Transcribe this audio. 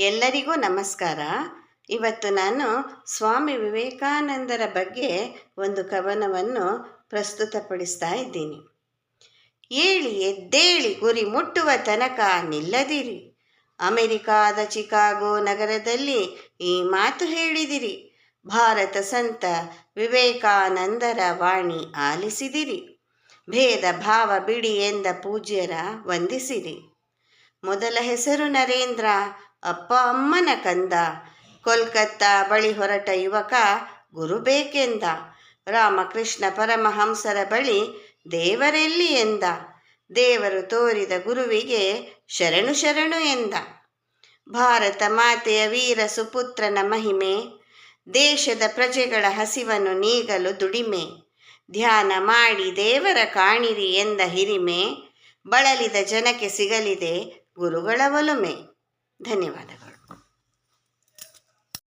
ಎಲ್ಲರಿಗೂ ನಮಸ್ಕಾರ. ಇವತ್ತು ನಾನು ಸ್ವಾಮಿ ವಿವೇಕಾನಂದರ ಬಗ್ಗೆ ಒಂದು ಕವನವನ್ನು ಪ್ರಸ್ತುತಪಡಿಸ್ತಾ ಇದ್ದೀನಿ. ಏಳಿ ಎದ್ದೇಳಿ ಗುರಿ ಮುಟ್ಟುವ ತನಕ ನಿಲ್ಲದಿರಿ. ಅಮೆರಿಕಾದ ಚಿಕಾಗೋ ನಗರದಲ್ಲಿ ಈ ಮಾತು ಹೇಳಿದಿರಿ. ಭಾರತ ಸಂತ ವಿವೇಕಾನಂದರ ವಾಣಿ ಆಲಿಸಿದಿರಿ. ಭೇದ ಭಾವ ಬಿಡಿ ಎಂದ ಪೂಜ್ಯರ ವಂದಿಸಿರಿ. ಮೊದಲ ಹೆಸರು ನರೇಂದ್ರ ಅಪ್ಪ ಅಮ್ಮನ ಕಂದ. ಕೋಲ್ಕತ್ತಾ ಬಳಿ ಹೊರಟ ಯುವಕ ಗುರು ಬೇಕೆಂದ. ರಾಮಕೃಷ್ಣ ಪರಮಹಂಸರ ಬಳಿ ದೇವರೆಲ್ಲಿ ಎಂದ. ದೇವರು ತೋರಿದ ಗುರುವಿಗೆ ಶರಣು ಶರಣು ಎಂದ. ಭಾರತ ಮಾತೆಯ ವೀರ ಸುಪುತ್ರನ ಮಹಿಮೆ. ದೇಶದ ಪ್ರಜೆಗಳ ಹಸಿವನ್ನು ನೀಗಲು ದುಡಿಮೆ. ಧ್ಯಾನ ಮಾಡಿ ದೇವರ ಕಾಣಿರಿ ಎಂದ ಹಿರಿಮೆ. ಬಳಲಿದ ಜನಕ್ಕೆ ಸಿಗಲಿದೆ ಗುರುಗಳ ಒಲುಮೆ. ಧನ್ಯವಾದಗಳು